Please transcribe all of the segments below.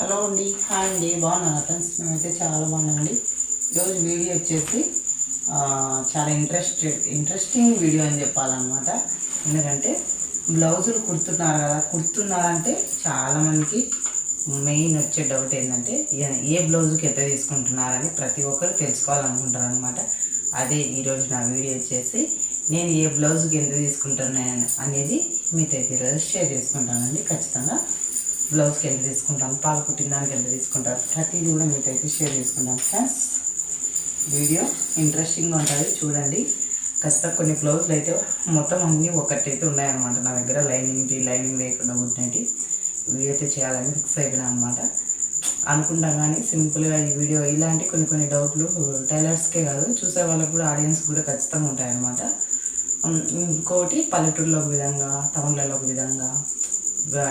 Hello అండి. Hi అండి. బాగున్నాను ఫ్రెండ్స్ మేమైతే చాలా బాగున్నామండి. ఈరోజు వీడియో వచ్చేసి చాలా ఇంట్రెస్టెడ్ ఇంట్రెస్టింగ్ వీడియో అని చెప్పాలన్నమాట. ఎందుకంటే బ్లౌజులు కుడుతున్నారు కదా. కుడుతున్నారంటే చాలామందికి మెయిన్ వచ్చే డౌట్ ఏంటంటే ఏ- బ్లౌజుకి బ్లౌజ్కి ఎంత తీసుకుంటున్నారని ప్రతి ఒక్కరు తెలుసుకోవాలనుకుంటారు అనమాట అదే ఈరోజు నా వీడియో వచ్చేసి నేను ఏ బ్లౌజ్కి ఎంత తీసుకుంటున్నాను అనేది మీతో ఈరోజు షేర్ చేసుకుంటానండి. ఖచ్చితంగా బ్లౌజ్కి ఎంత తీసుకుంటాం పాలు కుట్టిన దానికి ఎంత తీసుకుంటారు ప్రతిదీ కూడా మీతో అయితే షేర్ చేసుకుంటాం ఫ్రెండ్స్. వీడియో ఇంట్రెస్టింగ్గా ఉంటుంది చూడండి. ఖచ్చితంగా కొన్ని బ్లౌజులు అయితే మొత్తం అన్నీ ఒకటైతే ఉన్నాయన్నమాట. నా దగ్గర లైనింగ్ లైనింగ్ లేకుండా కుట్టినవి. వీడియో అయితే చేయాలని ఫిక్స్ అయిపోయినా అనమాట అనుకుంటాం కానీ సింపుల్గా ఈ వీడియో ఇలాంటి కొన్ని కొన్ని డౌట్లు టైలర్స్కే కాదు చూసే వాళ్ళకి కూడా ఆడియన్స్ కూడా ఖచ్చితంగా ఉంటాయన్నమాట. ఇంకోటి పల్లెటూరులో ఒక విధంగా టౌన్లలో ఒక విధంగా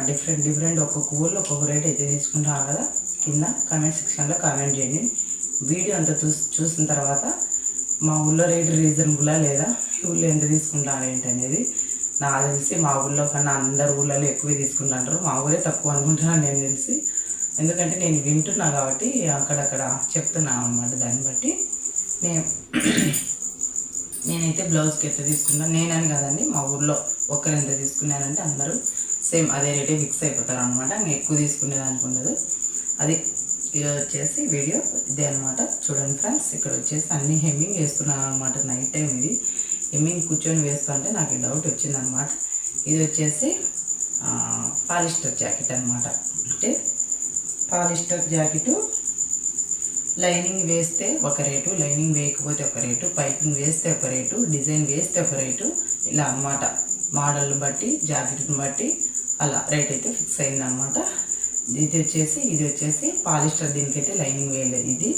డిఫరెంట్ డిఫరెంట్ ఒక్కొక్క ఊళ్ళో ఒక్కొక్క రేట్ అయితే తీసుకుంటారు కదా. కింద కామెంట్ సెక్షన్లో కామెంట్ చేయండి. వీడియో అంతా చూసి చూసిన తర్వాత మా ఊళ్ళో రేట్ రీజనబులా లేదా? ఊళ్ళో ఎంత తీసుకుంటారు ఏంటి అనేది నాకు తెలిసి మా ఊళ్ళో కన్నా అందరు ఊళ్ళలో ఎక్కువే తీసుకుంటారు. మా ఊరే తక్కువ అనుకుంటున్నాను నేను తెలిసి. ఎందుకంటే నేను వింటున్నా కాబట్టి అక్కడక్కడ చెప్తున్నాను అనమాట దాన్ని బట్టి. నేను నేనైతే బ్లౌజ్కి ఎంత తీసుకున్నాను నేనని కాదండి మా ఊర్లో ఒక్కరు ఎంత తీసుకున్నానంటే అందరూ సేమ్ అదే రేటే ఫిక్స్ అయిపోతారు అనమాట నేను ఎక్కువ తీసుకునేదానికి ఉండదు అది ఈరోజు వచ్చేసి వీడియో ఇదే అనమాట చూడండి ఫ్రెండ్స్ ఇక్కడ వచ్చేసి అన్ని హెమ్మింగ్ వేస్తున్నాను అనమాట నైట్ టైం ఇది. హెమ్మింగ్ కూర్చొని వేస్తా అంటే నాకు డౌట్ వచ్చిందనమాట ఇది వచ్చేసి పాలిస్టర్ జాకెట్ అనమాట అంటే పాలిస్టర్ జాకెట్ లైనింగ్ వేస్తే ఒక రేటు లైనింగ్ వేయకపోతే ఒక రేటు పైపింగ్ వేస్తే ఒక రేటు డిజైన్ వేస్తే ఒక రేటు ఇలా అన్నమాట. మోడల్ని బట్టి జాకెట్ని బట్టి అలా రేట్ అయితే ఫిక్స్ అయిందనమాట ఇది వచ్చేసి ఇది వచ్చేసి పాలిస్టర్ దీనికైతే లైనింగ్ వేయలేదు ఇది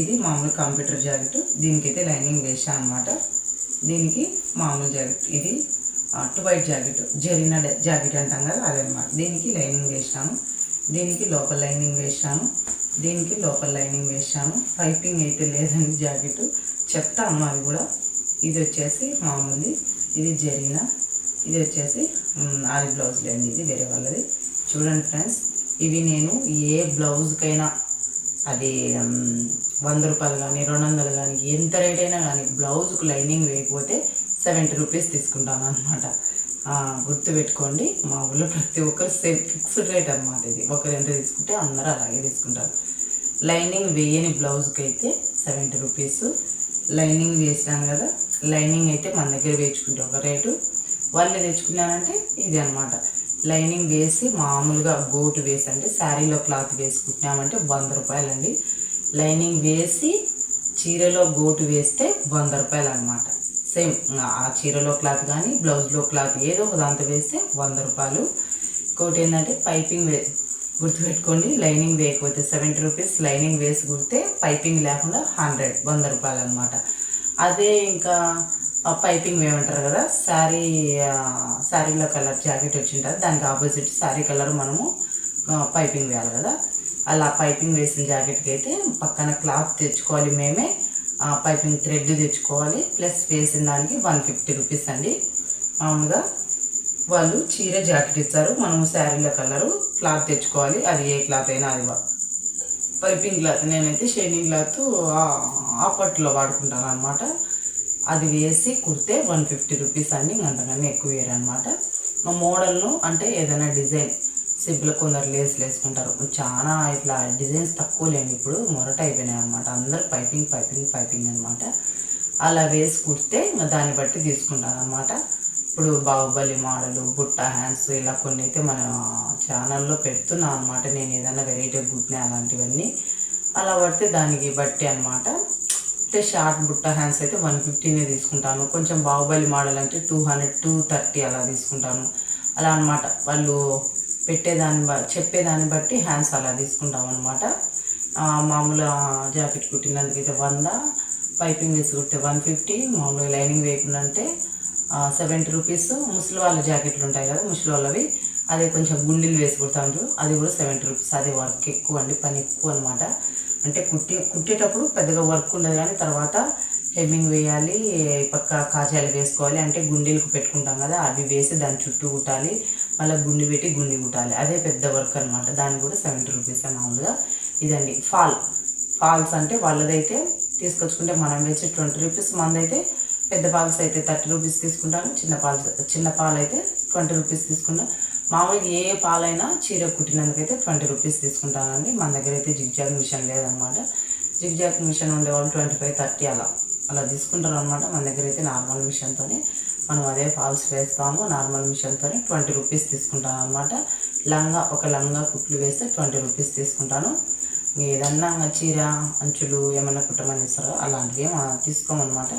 ఇది మామూలు కంప్యూటర్ జాకెట్. దీనికైతే లైనింగ్ వేసా అనమాట దీనికి మామూలు జాకెట్. ఇది టు వైట్ జాకెట్. జరిన జాకెట్ అంటాం కదా అదనమాట దీనికి లైనింగ్ వేసాను దీనికి లోపల లైనింగ్ వేసాను దీనికి లోపల లైనింగ్ వేసాను పైపింగ్ అయితే లేదండి జాకెట్. చెప్తాను అది కూడా. ఇది వచ్చేసి మామూలు ఇది జరిన ఇది వచ్చేసి ఆది అది అండి ఇది వేరే వాళ్ళది. చూడండి ఫ్రెండ్స్ ఇవి నేను ఏ బ్లౌజ్కైనా అది వంద రూపాయలు కానీ రెండు వందలు కానీ ఎంత రేట్ అయినా కానీ బ్లౌజ్కు లైనింగ్ వేయకపోతే సెవెంటీ రూపీస్ తీసుకుంటాను అనమాట గుర్తుపెట్టుకోండి మా ఊళ్ళో ప్రతి ఒక్కరు సేమ్ ఫిక్స్డ్ రేట్ అనమాట ఇది. ఒకరు ఎంత తీసుకుంటే అందరూ అలాగే తీసుకుంటారు. లైనింగ్ వేయని బ్లౌజ్కి అయితే సెవెంటీ రూపీస్ లైనింగ్ వేసాను కదా లైనింగ్ అయితే మన దగ్గర వేయించుకుంటే ఒక రేటు వాళ్ళు తెచ్చుకున్నానంటే ఇది అనమాట లైనింగ్ వేసి మామూలుగా గోటు వేసి అంటే శారీలో క్లాత్ వేసుకుంటున్నామంటే వంద రూపాయలండి. లైనింగ్ వేసి చీరలో గోటు వేస్తే వంద రూపాయలు అనమాట సేమ్ ఆ చీరలో క్లాత్ కానీ బ్లౌజ్లో క్లాత్ ఏదో ఒక దాంతో వేస్తే వంద రూపాయలు. ఇంకోటి ఏంటంటే పైపింగ్ వే గుర్తుపెట్టుకోండి లైనింగ్ వేయకపోతే సెవెంటీ రూపీస్ లైనింగ్ వేసి కుడితే పైపింగ్ లేకుండా హండ్రెడ్ వంద రూపాయలు అనమాట అదే ఇంకా పైపింగ్ వేయమంటారు కదా శారీ శారీలో కలర్ జాకెట్ వచ్చింటుంది దానికి ఆపోజిట్ శారీ కలర్ మనము పైపింగ్ వేయాలి కదా. అలా పైపింగ్ వేసిన జాకెట్కి అయితే పక్కన క్లాత్ తెచ్చుకోవాలి మేమే ఆ, పైపింగ్ థ్రెడ్ తెచ్చుకోవాలి ప్లస్ వేసిన దానికి వన్ ఫిఫ్టీ రూపీస్ అండి. మామూలుగా వాళ్ళు చీర జాకెట్ ఇస్తారు మనము శారీలో కలరు క్లాత్ తెచ్చుకోవాలి అది ఏ క్లాత్ అయినా అది పైపింగ్ క్లాత్ నేనైతే షైనింగ్ క్లాత్ ఆపట్లో వాడుకుంటాను అనమాట అది వేసి కుడితే వన్ ఫిఫ్టీ రూపీస్ అండి ఇంక అంతకన్నా ఎక్కువ వేయరు అనమాట మోడల్ను అంటే ఏదైనా డిజైన్ సింపుల్ కొందరు లేసులు వేసుకుంటారు. చాలా ఇట్లా డిజైన్స్ తక్కువ లేని ఇప్పుడు మొరట అయిపోయినాయి అనమాట. అందరు పైపింగ్ పైపింగ్ పైపింగ్ అనమాట. అలా వేసి కుడితే దాన్ని బట్టి తీసుకుంటాను అనమాట ఇప్పుడు బాహుబలి మోడలు బుట్ట హ్యాండ్స్ ఇలా కొన్ని అయితే మన ఛానల్లో పెడుతున్నాను అనమాట. నేను ఏదైనా వెరైటీ గుడ్ని అలాంటివన్నీ. అలా పడితే దానికి బట్టి అనమాట. అంటే షార్ట్ బుట్ట హ్యాండ్స్ అయితే వన్ ఫిఫ్టీనే తీసుకుంటాను. కొంచెం బాహుబలి మోడల్ అంటే టూ హండ్రెడ్ టూ థర్టీ అలా తీసుకుంటాను. అలా అనమాట వాళ్ళు పెట్టేదాన్ని బ చెప్పేదాన్ని బట్టి హ్యాండ్స్ అలా తీసుకుంటాం అనమాట మామూలు జాకెట్ అయితే వంద పైపింగ్ వేసి కుడితే వన్ ఫిఫ్టీ మామూలుగా లైనింగ్ వేయకుండా అంటే సెవెంటీ రూపీస్. ముసలి వాళ్ళ జాకెట్లు ఉంటాయి కదా ముసలి వాళ్ళవి. అదే కొంచెం గుండీలు వేసి కుడతాను అది కూడా సెవెంటీ రూపీస్. అదే వర్క్ ఎక్కువ అండి పని ఎక్కువ అనమాట అంటే కుట్టి కుట్టేటప్పుడు పెద్దగా వర్క్ ఉండదు కానీ తర్వాత హెమ్మింగ్ వేయాలి పక్క కాజాలు వేసుకోవాలి. అంటే గుండీలకు పెట్టుకుంటాం కదా అవి వేసి దాని చుట్టూ కుట్టాలి. మళ్ళీ గుండి పెట్టి గుండి కుట్టాలి. అదే పెద్ద వర్క్ అనమాట దాన్ని కూడా సెవెంటీ రూపీస్ మామూలుగా ఇదండి. ఫాల్. ఫాల్స్ అంటే వాళ్ళదైతే తీసుకొచ్చుకుంటే మనం వేసి ట్వంటీ రూపీస్ మందైతే పెద్ద పాల్స్ అయితే థర్టీ రూపీస్ తీసుకుంటాను. చిన్న పాల్స్ చిన్న పాలు అయితే ట్వంటీ రూపీస్ తీసుకుంటాను మామూలుగా ఏ పాలైనా చీర కుట్టినందుకైతే ట్వంటీ రూపీస్ తీసుకుంటానండి. మన దగ్గర అయితే జిగ్జాగ్ మిషన్ లేదనమాట జిగ్జాగ్ మిషన్ ఉండేవాళ్ళు ట్వంటీ ఫైవ్ థర్టీ అలా అలా తీసుకుంటారు అనమాట మన దగ్గర అయితే నార్మల్ మిషన్తోనే మనం అదే ఫాల్స్ వేస్తాము. నార్మల్ మిషన్తోనే ట్వంటీ రూపీస్ తీసుకుంటాను అనమాట లంగా ఒక లంగా కుట్లు వేస్తే ట్వంటీ రూపీస్ తీసుకుంటాను. ఏదన్నా చీర అంచులు ఏమైనా కుట్టమని ఇస్తారో అలాంటివి తీసుకోమన్నమాట.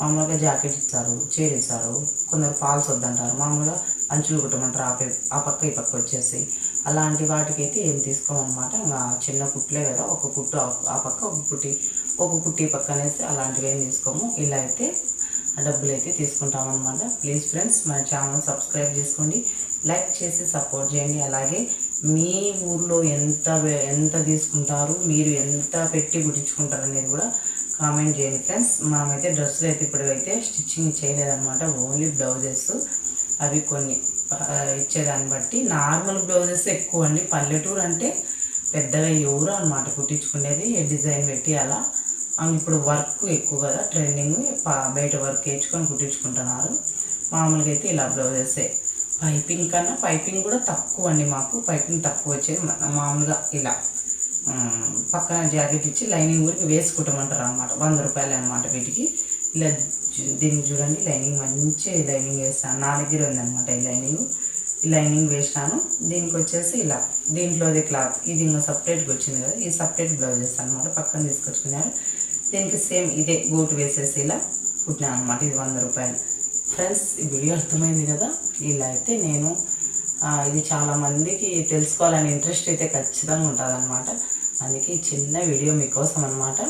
మామూలుగా జాకెట్ ఇస్తారు చీర ఇస్తారు కొందరు ఫాల్స్ వద్దంటారు మామూలుగా అంచులు కుట్టమంటారు ఆ ఆ పక్క ఈ పక్క వచ్చేసి. అలాంటి వాటికైతే ఏం తీసుకోమన్నమాట. ఇంకా చిన్న కుట్లే కదా ఒక కుట్టు ఆ- ఆ పక్క ఒక కుట్టి ఒక కుట్టి పక్క అనేసి అలాంటివి ఏం తీసుకోము. ఇలా అయితే డబ్బులు అయితే తీసుకుంటాం అనమాట ప్లీజ్ ఫ్రెండ్స్ మన ఛానల్ సబ్స్క్రైబ్ చేసుకోండి. లైక్ చేసి సపోర్ట్ చేయండి. అలాగే మీ ఊర్లో ఎంత ఎంత తీసుకుంటారు మీరు ఎంత పెట్టి కుట్టించుకుంటారు అనేది కూడా కామెంట్ చేయండి ఫ్రెండ్స్ మనమైతే డ్రెస్సులు అయితే ఇప్పుడు అయితే స్టిచ్చింగ్ చేయలేదన్నమాట. ఓన్లీ బ్లౌజెస్ అవి కొన్ని ఇచ్చేదాన్ని బట్టి. నార్మల్ బ్లౌజెస్ ఎక్కువ అండి పల్లెటూరు అంటే పెద్దగా ఎవరు అనమాట కుట్టించుకునేది డిజైన్ పెట్టి అలా ఆమె ఇప్పుడు వర్క్ ఎక్కువ కదా ట్రెండింగ్ బయట వర్క్ వేయించుకొని కుట్టించుకుంటున్నారు. మామూలుగా అయితే ఇలా బ్లౌజెసే. పైపింగ్ కన్నా పైపింగ్ కూడా తక్కువ అండి మాకు. పైపింగ్ తక్కువ వచ్చేది మామూలుగా ఇలా. పక్కన జాకెట్ ఇచ్చి లైనింగ్ ఊరికి వేసుకుంటామంటారు అనమాట వంద రూపాయలు అనమాట వీటికి. ఇలా దీన్ని దీనికి చూడండి లైనింగ్ మంచి లైనింగ్ వేస్తాను నా దగ్గర ఉందన్నమాట ఈ లైనింగ్. ఈ లైనింగ్ వేసాను దీనికి వచ్చేసి ఇలా. దీంట్లోది క్లాత్. ఇది ఇంకా సపరేట్గా వచ్చింది కదా. ఈ సపరేట్ బ్లౌజెస్ అనమాట పక్కన తీసుకొచ్చుకున్నారు. దీనికి సేమ్ ఇదే గోటు వేసేసి ఇలా కుట్టినాను అనమాట ఇది వంద రూపాయలు. ఫ్రెండ్స్ ఈ వీడియో అర్థమైంది కదా? ఇలా అయితే నేను ఇది చాలా మందికి తెలుసుకోవాలని ఇంట్రెస్ట్ అయితే ఖచ్చితంగా ఉంటుంది అందుకే ఈ చిన్న వీడియో మీకోసం అనమాట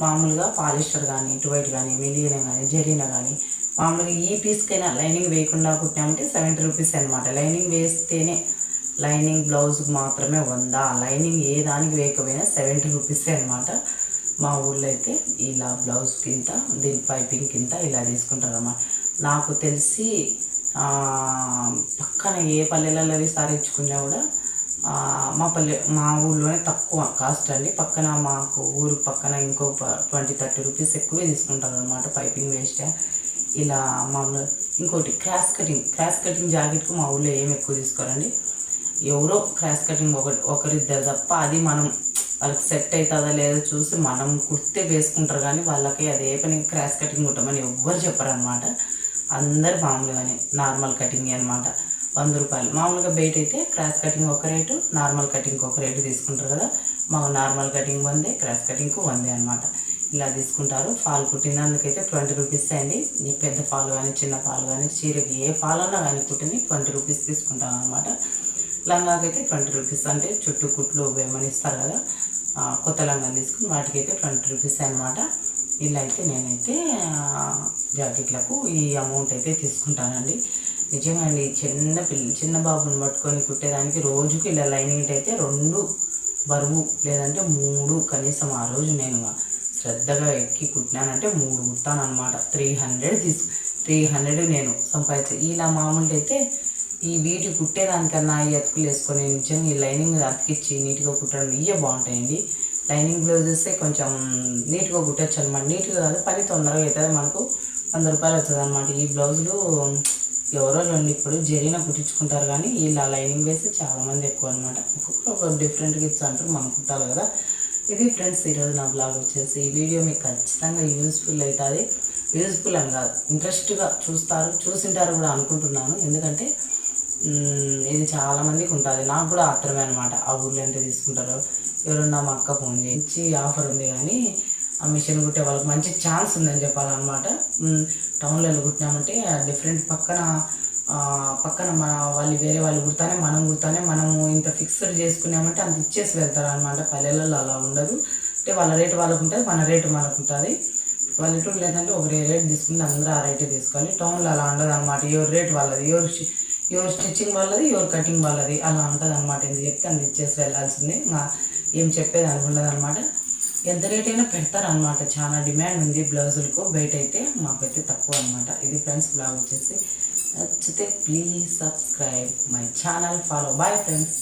మామూలుగా పాలిస్టర్ కానీ ఇటువైట్ కానీ మిలియన కానీ జరీనా కానీ మామూలుగా ఈ పీస్కైనా లైనింగ్ వేయకుండా కుట్టామంటే సెవెంటీ రూపీస్ అనమాట లైనింగ్ వేస్తేనే లైనింగ్ బ్లౌజ్కి మాత్రమే ఉందా లైనింగ్ ఏ దానికి వేయకపోయినా సెవెంటీ రూపీసే అనమాట మా ఊళ్ళో అయితే ఇలా బ్లౌజ్ కింద దీని పైపింగ్ కింద ఇలా తీసుకుంటారు అన్నమాట నాకు తెలిసి పక్కన ఏ పల్లెలలో అవి సారించుకున్నా కూడా మా పల్లె మా ఊళ్ళోనే తక్కువ కాస్ట్ అండి. పక్కన మాకు ఊరు పక్కన ఇంకో ట్వంటీ థర్టీ రూపీస్ ఎక్కువే తీసుకుంటారు అనమాట పైపింగ్ వేస్ట్. ఇలా మామూలు ఇంకోటి క్రాస్ కటింగ్ క్రాస్ కటింగ్ జాకెట్కు మా ఊళ్ళో ఏం ఎక్కువ తీసుకోరండి. ఎవరో క్రాస్ కటింగ్ ఒకటి ఒకరిద్దరు తప్ప అది మనం వాళ్ళకి సెట్ అవుతుందా లేదో చూసి మనం కుడితే వేసుకుంటారు కానీ వాళ్ళకి అదే పని క్రాస్ కటింగ్ కుట్టమని ఎవ్వరు చెప్పరు అనమాట అందరు మామూలుగానే నార్మల్ కటింగ్ అనమాట వంద రూపాయలు. మామూలుగా బయట అయితే క్రాస్ కటింగ్ ఒక రేటు నార్మల్ కటింగ్ ఒక రేటు తీసుకుంటారు కదా. మాకు నార్మల్ కటింగ్ వందే క్రాస్ కటింగ్కు వందే అనమాట ఇలా తీసుకుంటారు. ఫాల్ కుట్టినందుకైతే ట్వంటీ రూపీస్ అండి. ఈ పెద్ద ఫాల్ కానీ చిన్న ఫాల్ కానీ చీరకి ఏ ఫాల్ అన్నా కానీ కుట్టింది ట్వంటీ రూపీస్ తీసుకుంటాం అనమాట లంగాకైతే ట్వంటీ రూపీస్ అంటే చుట్టూ కుట్లు వేమని ఇస్తారు కదా. కొత్త లంగాలు తీసుకుని వాటికి అయితే ట్వంటీ రూపీస్ అనమాట ఇలా అయితే నేనైతే జాకెట్లకు ఈ అమౌంట్ అయితే తీసుకుంటానండి. నిజంగా అండి చిన్న పిల్ల చిన్న బాబుని పట్టుకొని కుట్టేదానికి రోజుకి ఇలా లైనింగ్ అయితే రెండు బరువు లేదంటే మూడు కనీసం ఆ రోజు నేను శ్రద్ధగా ఎక్కి కుట్టినానంటే మూడు కుట్టాను అనమాట త్రీ హండ్రెడ్ తీసు త్రీ హండ్రెడ్ నేను సంపాదించే. ఇలా మామూలుగా అయితే ఈ వీటి కుట్టేదానికన్నా ఈ అతుకులు వేసుకొని నిజంగా ఈ లైనింగ్ అతికిచ్చి నీట్గా కుట్టడం ఇవే బాగుంటాయండి. లైనింగ్ బ్లౌజెస్ కొంచెం నీట్గా కుట్టచ్చు అనమాట నీట్గా కాదు పని తొందరగా అవుతుంది మనకు. వంద రూపాయలు అవుతుంది అనమాట ఈ బ్లౌజులు ఎవరో రెండు ఇప్పుడు జరిగిన కుట్టించుకుంటారు కానీ ఇలా లైనింగ్ వేసి చాలామంది ఎక్కువ అనమాట ఒక్కొక్కరు ఒక డిఫరెంట్గా ఇచ్చా అంటారు మనం కుట్టాలి కదా. ఇది ఫ్రెండ్స్ ఈరోజు నా బ్లాగ్ వచ్చేసి ఈ వీడియో మీకు ఖచ్చితంగా యూస్ఫుల్ అవుతుంది. యూస్ఫుల్ అని కాదు ఇంట్రెస్ట్గా చూస్తారు చూసింటారు కూడా అనుకుంటున్నాను. ఎందుకంటే ఇది చాలా మందికి ఉంటుంది. నాకు కూడా ఆత్రమే అనమాట ఆ ఊర్లో ఎంత తీసుకుంటారో ఎవరన్నా మా అక్క ఫోన్ చేయించి ఆఫర్ ఉంది కానీ ఆ మిషన్ కుట్టే వాళ్ళకి మంచి ఛాన్స్ ఉందని చెప్పాలన్నమాట. టౌన్లో టౌన్లలో కుట్టినామంటే డిఫరెంట్ పక్కన పక్కన మన వాళ్ళు వేరే వాళ్ళు కుడతానే మనం కుడతానే మనము ఇంత ఫిక్స్డ్ చేసుకున్నామంటే అంత ఇచ్చేసి వెళ్తారు అనమాట పల్లెలలో అలా ఉండదు. అంటే వాళ్ళ రేటు వాళ్ళకు ఉంటుంది మన రేటు మనకు ఉంటుంది. పల్లెటూరు లేదంటే ఒక రేట్ తీసుకుంటే అందరూ ఆ రేటే తీసుకోవాలి. టౌన్లో అలా ఉండదు అనమాట ఎవరి రేట్ వాళ్ళది ఎవరు ఎవరు స్టిచ్చింగ్ వాళ్ళది ఎవరు కటింగ్ వాళ్ళది అలా ఉంటుంది అనమాట ఇది చెప్తే అంత ఇచ్చేసి వెళ్ళాల్సిందే. ఇంకా ఏం చెప్పేది అనుకుండదు అనమాట ఎంత రేట్ అయినా పెడతారనమాట చాలా డిమాండ్ ఉంది బ్లౌజులకు. బయట అయితే మాకైతే తక్కువ అనమాట ఇది ఫ్రెండ్స్ బ్లౌజ్ వచ్చేసి నచ్చితే please subscribe my channel. Follow. Bye friends.